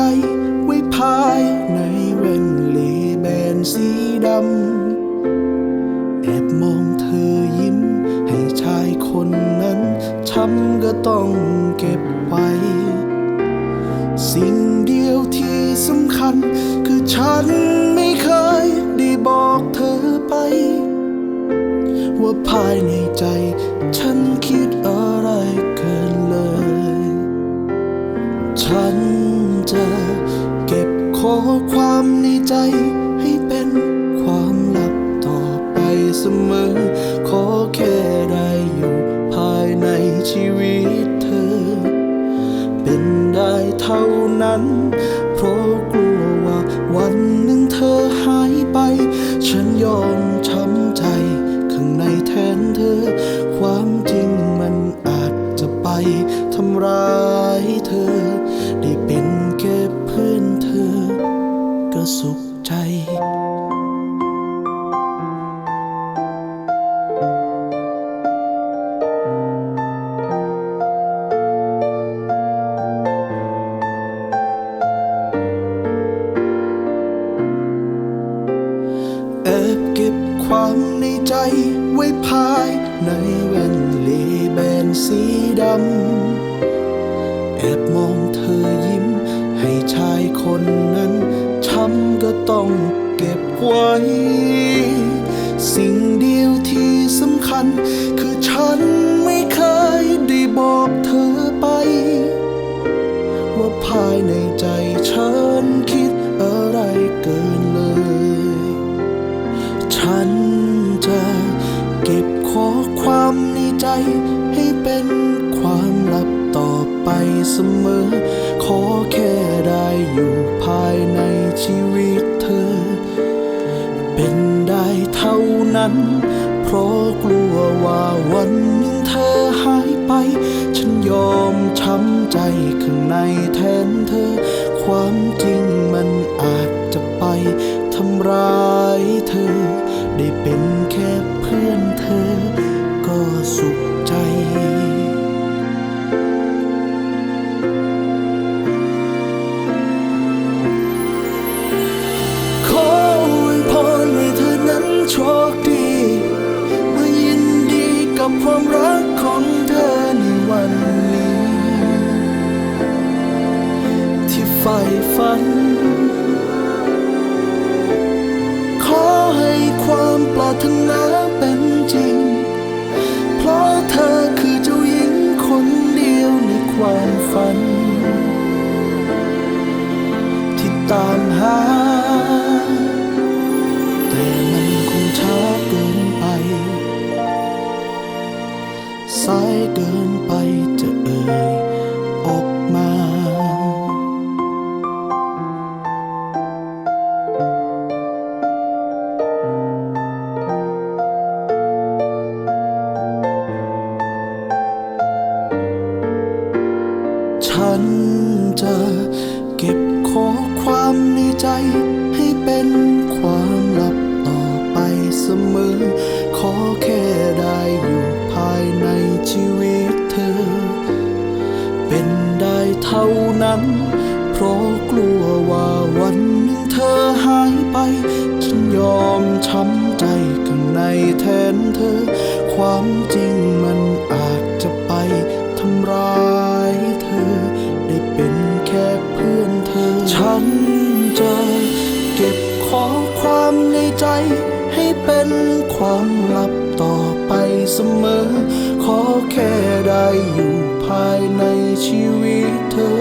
ใจไว้ภายในแว่นเลแบนสีดำ แอบมองเธอยิ้ม ให้ชายคนนั้นช้ำก็ต้องเก็บไว้ สิ่งเดียวที่สำคัญ คือฉันไม่เคยได้บอกเธอไป ว่าภายในใจฉันคิดอะไร ขอความในใจให้เป็นความลับต่อไปเสมอ ขอแค่ได้อยู่ภายในชีวิตเธอ เป็นได้เท่านั้น เพราะกลัวว่าวันหนึ่งเธอหายไป ฉันยอมช้ำใจข้างในแทนเธอ ความจริงมันอาจจะไปทำร้าย แอบเก็บความในใจไว้ภายในแว่นเลแบนสีดำ แอบมองเธอยิ้ม ให้ชายคนนั้น ช้ำก็ต้องเก็บไว้ สิ่งเดียวที่สำคัญ คือฉันไม่เคย ให้เป็นความลับต่อไปเสมอ ขอแค่ได้อยู่ภายในชีวิตเธอ เป็นได้เท่านั้น เพราะกลัวว่าวันหนึ่งเธอหายไป ฉันยอมช้ำใจข้างในแทนเธอ ความจริง กับความรักของเธอในวันนี้ ที่ใฝ่ฝัน ขอให้ความปรารถนาเป็นจริง เพราะเธอคือเจ้าหญิงคนเดียวในความฝัน ที่ตามหา แต่มันคงช้าเกินไป สายเกินไปจะเอ่ย ท่านั้น เพราะกลัวว่าวันหนึ่งเธอหายไป ฉันยอมช้ำใจข้างในแทนเธอ ความจริงมันอาจจะไปทำร้ายเธอ ได้เป็นแค่เพื่อนเธอ ฉันจะเก็บข้อความในใจ ให้เป็นความลับต่อไปเสมอ ขอแค่ได้อยู่ายในชีวิตเธอ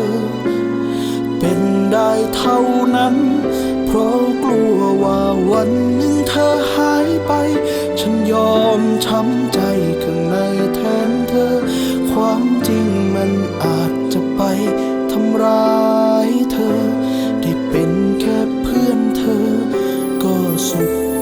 เป็นได้เท่านั้น เพราะกลัวว่าวันหนึ่งเธอหายไป ฉันยอมช้ำใจข้างในแทนเธอ ความจริงมันอาจจะไปทำร้ายเธอ ได้เป็นแค่เพื่อนเธอ ก็สุข